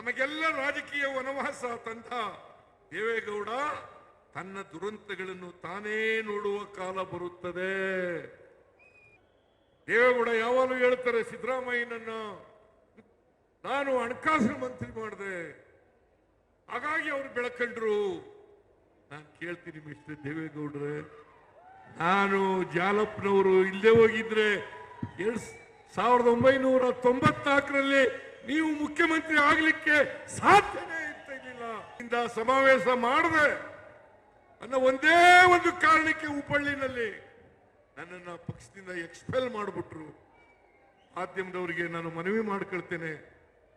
ನಮಗೆಲ್ಲ ರಾಜಕೀಯ ವನವಾಸ ತಂದ ದೇವೇಗೌಡ ತನ್ನ ದುರಂತಗಳನ್ನು ತಾನೇ ನೋಡುವ ಕಾಲ ಬರುತ್ತದೆ. ದೇವೇಗೌಡ ಯಾವಾಗಲೂ ಹೇಳ್ತಾರೆ, ಸಿದ್ದರಾಮಯ್ಯನನ್ನ ನಾನು ಹಣಕಾಸಿನ ಮಂತ್ರಿ ಮಾಡಿದೆ. ಹಾಗಾಗಿ ಅವರು ಬೆಳಕಂಡ್ರು. ನಾನು ಕೇಳ್ತೀನಿ ಮಿಸ್ಟರ್ ದೇವೇಗೌಡ್ರೆ, ನಾನು ಜಾಲಪ್ಪನವರು ಇಲ್ಲೇ ಹೋಗಿದ್ರೆ ಎರಡ್ ಸಾವಿರದ ಒಂಬೈನೂರ ತೊಂಬತ್ನಾಲ್ಕರಲ್ಲಿ ನೀವು ಮುಖ್ಯಮಂತ್ರಿ ಆಗ್ಲಿಕ್ಕೆ ಸಾಧ್ಯನೇ ಇರ್ತಿರ್ಲಿಲ್ಲ ಸಮಾವೇಶ ಮಾಡದೆ ಅನ್ನೋ ಒಂದೇ ಒಂದು ಕಾರಣಕ್ಕೆ ಹುಬ್ಬಳ್ಳಿನಲ್ಲಿ ನನ್ನನ್ನು ಪಕ್ಷದಿಂದ ಎಕ್ಸ್ಪೆಲ್ ಮಾಡಿಬಿಟ್ರು. ಮಾಧ್ಯಮದವರಿಗೆ ನಾನು ಮನವಿ ಮಾಡ್ಕೊಳ್ತೇನೆ.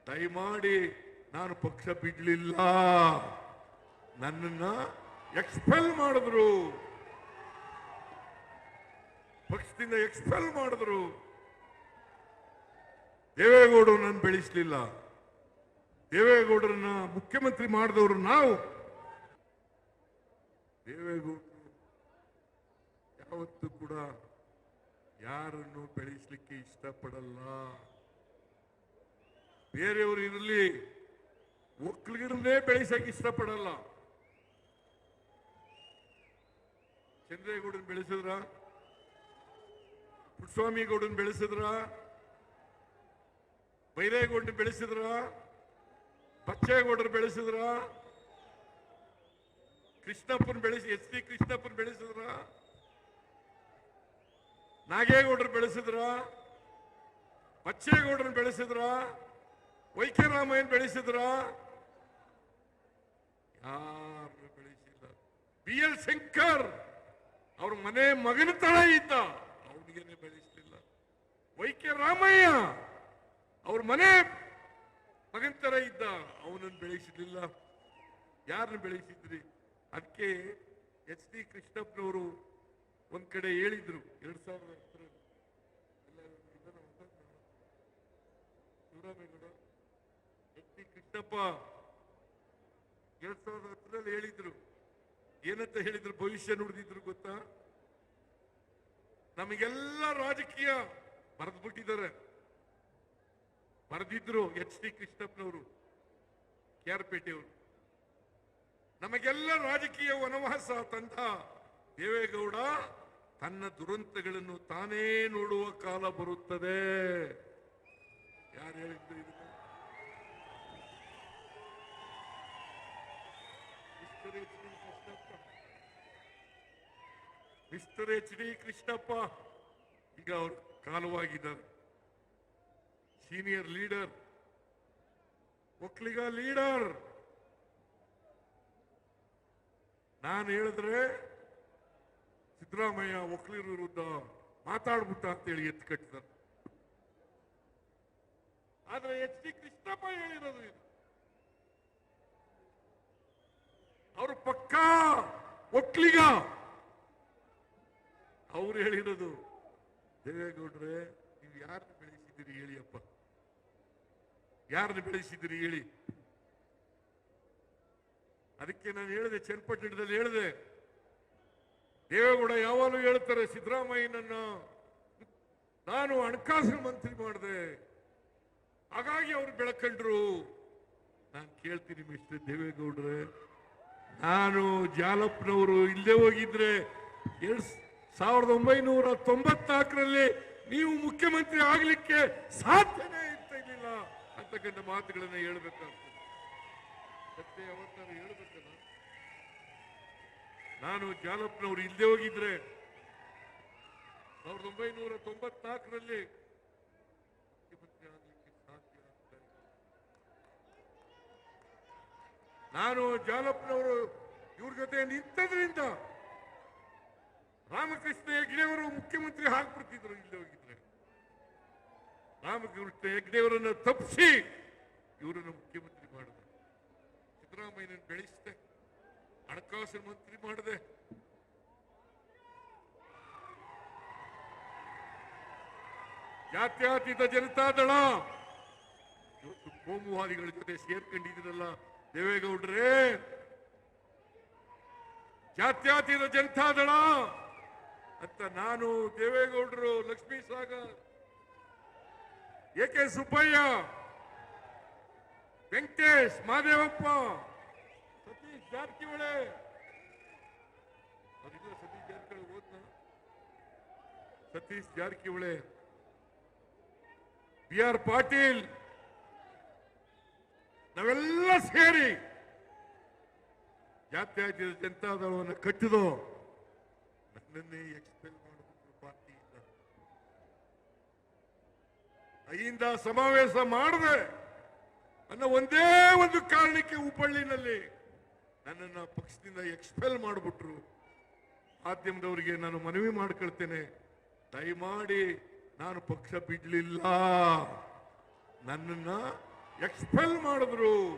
ದಯಮಾಡಿ ನಾನು ಪಕ್ಷ ಬಿಡ್ಲಿಲ್ಲ. ನನ್ನನ್ನ ಎಕ್ಸ್ಪೆಲ್ ಮಾಡಿದ್ರು. ಪಕ್ಷದಿಂದ ಎಕ್ಸ್ಪೆಲ್ ಮಾಡಿದ್ರು. ದೇವೇಗೌಡರು ನಾನು ಬೆಳೆಸಲಿಲ್ಲ. ದೇವೇಗೌಡರನ್ನ ಮುಖ್ಯಮಂತ್ರಿ ಮಾಡಿದವರು ನಾವು. ದೇವೇಗೌಡರು ಯಾವತ್ತೂ ಕೂಡ ಯಾರನ್ನು ಬೆಳೆಸಲಿಕ್ಕೆ ಇಷ್ಟಪಡಲ್ಲ. ಬೇರೆಯವರು ಇರಲಿ, ಒಕ್ಕಲಿಗರನ್ನೇ ಬೆಳೆಸಕ್ಕೆ ಇಷ್ಟಪಡಲ್ಲ. ಚಂದ್ರೇಗೌಡನ್ ಬೆಳೆಸಿದ್ರ? ಪುಟ್ಟಸ್ವಾಮಿ ಗೌಡನ್ ಬೆಳೆಸಿದ್ರ? ಬೈರೇಗೌಡನ್ ಬೆಳೆಸಿದ್ರ, ಬಚ್ಚೇಗೌಡರು ಬೆಳೆಸಿದ್ರು, ಕೃಷ್ಣಪ್ಪನ್ ಬೆಳೆಸಿ, ಎಚ್ ಡಿ ಕೃಷ್ಣಪ್ಪನ್ ಬೆಳೆಸಿದ್ರು, ನಾಗೇಗೌಡರು ಬೆಳೆಸಿದ್ರ ಬಚ್ಚೇಗೌಡರನ್ನ ಬೆಳೆಸಿದ್ರ ವೈಕೆ ರಾಮಯ್ಯನ್ ಬೆಳೆಸಿದ್ರು. ಯಾರು ಬೆಳೆಸಿಲ್ಲ. ಬಿ ಎಲ್ ಶಂಕರ್ ಅವ್ರ ಮನೆ ಮಗನ ತಳ ಇದ್ದ. ಅವನಿಗೇನೆ ಬೆಳೆಸಲಿಲ್ಲ. ವೈಕೆ ರಾಮಯ್ಯ ಅವ್ರ ಮನೆ ಮಗನ ಥರ ಇದ್ದ, ಅವನನ್ನು ಬೆಳೆಸಲಿಲ್ಲ ಯಾರನ್ನು ಬೆಳೆಸಿದ್ರಿ? ಅದಕ್ಕೆ ಎಚ್ ಡಿ ಕೃಷ್ಣಪ್ಪನವರು ಒಂದು ಕಡೆ ಹೇಳಿದ್ರು, ಎರಡು ಸಾವಿರದ ಹತ್ತರಲ್ಲಿ. ಎಚ್ ಡಿ ಕೃಷ್ಣಪ್ಪ ಎರಡ್ ಸಾವಿರದ ಹತ್ತರಲ್ಲಿ ಹೇಳಿದ್ರು. ಏನಂತ ಹೇಳಿದ್ರು? ಭವಿಷ್ಯ ನುಡಿದಿದ್ರು ಗೊತ್ತಾ? ನಮಗೆಲ್ಲ ರಾಜಕೀಯ ಬರೆದು ಬಿಟ್ಟಿದ್ದಾರೆ ಬರೆದಿದ್ರು ಎಚ್ ಡಿ ಕೃಷ್ಣಪ್ಪನವರು, ಕೆ ಆರ್ ಪೇಟೆಯವರು. ನಮಗೆಲ್ಲ ರಾಜಕೀಯ ವನವಾಸ ತಂದ ದೇವೇಗೌಡ, ತನ್ನ ದುರಂತಗಳನ್ನು ತಾನೇ ನೋಡುವ ಕಾಲ ಬರುತ್ತದೆ. ಯಾರು ಹೇಳಿದ್ರು ಇದು? Mister H D Krishnappa. Mister H D Krishnappa. ಈಗ ಅವರು ಕಾಲವಾಗಿದ್ದಾರೆ. Senior leader, Vokkaliga leader. ನಾನು ಹೇಳಿದ್ರೆ ಸಿದ್ದರಾಮಯ್ಯ ಒಕ್ಕಲಿಗರ ವಿರುದ್ಧ ಮಾತಾಡ್ಬಿಟ್ಟ ಅಂತೇಳಿ ಎತ್ತು ಕಟ್ಟಿದ್ದಾರೆ. ಆದ್ರೆ ಎಚ್ ಡಿ ಕೃಷ್ಣಪ್ಪ ಹೇಳಿರೋದು ಇದು. ಅವರು ಪಕ್ಕಾ ಒಕ್ಕಲಿಗ. ಅವ್ರು ಹೇಳಿರೋದು, ದೇವೇಗೌಡ್ರೆ ನೀವು ಯಾರನ್ನ ಬೆಳೆಸಿದ್ದೀರಿ ಹೇಳಿಯಪ್ಪ ಯಾರನ್ನ ಬೆಳೆಸಿದ್ದೀರಿ ಹೇಳಿ. ಅದಕ್ಕೆ ನಾನು ಹೇಳಿದೆ, ಚನ್ನಪಟ್ಟಣದಲ್ಲಿ ಹೇಳಿದೆ. ದೇವೇಗೌಡ ಯಾವಾಗಲೂ ಹೇಳ್ತಾರೆ ಸಿದ್ದರಾಮಯ್ಯನನ್ನು ನಾನು ಹಣಕಾಸಿನ ಮಂತ್ರಿ ಮಾಡಿದೆ. ಹಾಗಾಗಿ ಅವರು ಬೆಳಕಂಡ್ರು. ನಾನು ಕೇಳ್ತೀನಿ ಮಿಸ್ಟರ್ ದೇವೇಗೌಡ್ರೆ, ನಾನು ಜಾಲಪ್ಪನವರು ಇಲ್ಲೇ ಹೋಗಿದ್ರೆ ಎರಡ್ ಸಾವಿರದ ಒಂಬೈನೂರ ತೊಂಬತ್ನಾಲ್ಕರಲ್ಲಿ ನೀವು ಮುಖ್ಯಮಂತ್ರಿ ಆಗ್ಲಿಕ್ಕೆ ಸಾಧ್ಯನೇ ಇರ್ತಿರ್ಲಿಲ್ಲ ಅಂತಕ್ಕಂಥ ಮಾತುಗಳನ್ನು ಹೇಳ್ಬೇಕಾಗ್ತದೆ. ಮತ್ತೆ ಯಾವತ್ತಾರು ಹೇಳ್ಬೇಕಲ್ಲ? ನಾನು ಜಾಲಪ್ಪನವರು ಇಲ್ಲದೆ ಹೋಗಿದ್ರೆ ಸಾವಿರದ ಒಂಬೈನೂರ ತೊಂಬತ್ನಾಲ್ಕರಲ್ಲಿ ಮುಖ್ಯಮಂತ್ರಿ ಸಾಧ್ಯ ನಾನು ಜಾಲಪ್ಪನವರು ಇವ್ರ ಜೊತೆ ನಿಂತದ್ರಿಂದ ರಾಮಕೃಷ್ಣ ಹೆಗ್ಡೆಯವರು ಮುಖ್ಯಮಂತ್ರಿ ಹಾಕ್ಬಿಡ್ತಿದ್ರು ಇಲ್ಲಿ ಹೋಗಿದ್ರೆ. ರಾಮಕೃಷ್ಣ ಹೆಗ್ಡೆಯವರನ್ನು ತಪ್ಪಿಸಿ ಇವರನ್ನು ಮುಖ್ಯಮಂತ್ರಿ ಮಾಡಿದೆ. ಸಿದ್ದರಾಮಯ್ಯನ ಬೆಳೆಸಿದೆ. ಹಣಕಾಸು ಮಂತ್ರಿ ಮಾಡಿದೆ. ಜಾತ್ಯಾತೀತ ಜನತಾದಳ ಇವತ್ತು ಕೋಮುವಾದಿಗಳ ಜೊತೆ ಸೇರ್ಕೊಂಡಿದ್ದೀರಲ್ಲ ದೇವೇಗೌಡ್ರೇ. ಜಾತ್ಯಾತೀತ ಜನತಾದಳ ಅಂತ ನಾನು ದೇವೇಗೌಡರು, ಲಕ್ಷ್ಮೀ ಸಾಗರ್ ಎಕೆ ಸುಬ್ಬಯ್ಯ, ವೆಂಕಟೇಶ್, ಮಾದೇವಪ್ಪ, ಸತೀಶ್ ಜಾರಕಿಹೊಳಿ. ಅವ್ರಿಲ್ಲ ಸತೀಶ್ ಜಾರಕಿಹೊಳಿ ಹೋದ್ನ Satish Jarkiholi. B R Patil. ನಾವೆಲ್ಲ ಸೇರಿ ಜಾತ್ಯಾತೀತ ಜನತಾದಳವನ್ನು ಕಟ್ಟಿದೋ ನನ್ನನ್ನೇ ಎಕ್ಸ್ಪೆಲ್ ಮಾಡಿಬಿಟ್ರು ಪಾರ್ಟಿಯಿಂದ ಅಹಿಂದ ಸಮಾವೇಶ ಮಾಡದೆ ಅನ್ನೋ ಒಂದೇ ಒಂದು ಕಾರಣಕ್ಕೆ ಹುಬ್ಬಳ್ಳಿನಲ್ಲಿ ನನ್ನನ್ನು ಪಕ್ಷದಿಂದ ಎಕ್ಸ್ಪೆಲ್ ಮಾಡಿಬಿಟ್ರು. ಮಾಧ್ಯಮದವರಿಗೆ ನಾನು ಮನವಿ ಮಾಡ್ಕೊಳ್ತೇನೆ. ದಯಮಾಡಿ ನಾನು ಪಕ್ಷ ಬಿಡ್ಲಿಲ್ಲ. ನನ್ನನ್ನು ಎಕ್ಸ್ಪೆಲ್ ಮಾಡಿದ್ರು.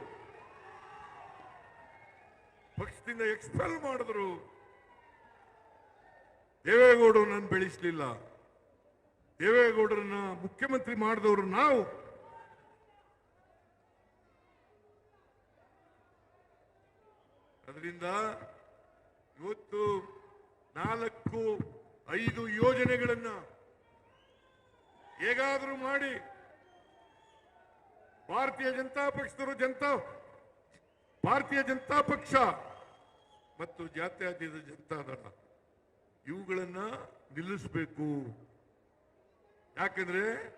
ಪಕ್ಷದಿಂದ ಎಕ್ಸ್ಪೆಲ್ ಮಾಡಿದ್ರು. ದೇವೇಗೌಡರು ನಾನು ಬೆಳೆಸಲಿಲ್ಲ. ದೇವೇಗೌಡರನ್ನ ಮುಖ್ಯಮಂತ್ರಿ ಮಾಡಿದವರು ನಾವು. ಅದರಿಂದ ಇವತ್ತು ನಾಲ್ಕು, ಐದು ಯೋಜನೆಗಳನ್ನ ಹೇಗಾದರೂ ಮಾಡಿ ಭಾರತೀಯ ಜನತಾ ಪಕ್ಷದವರು ಜನತಾ, ಭಾರತೀಯ ಜನತಾ ಪಕ್ಷ ಮತ್ತು ಜಾತ್ಯತೀತ ಜನತಾದಳ ಇವುಗಳನ್ನ ನಿಲ್ಲಿಸಬೇಕು. ಯಾಕಂದ್ರೆ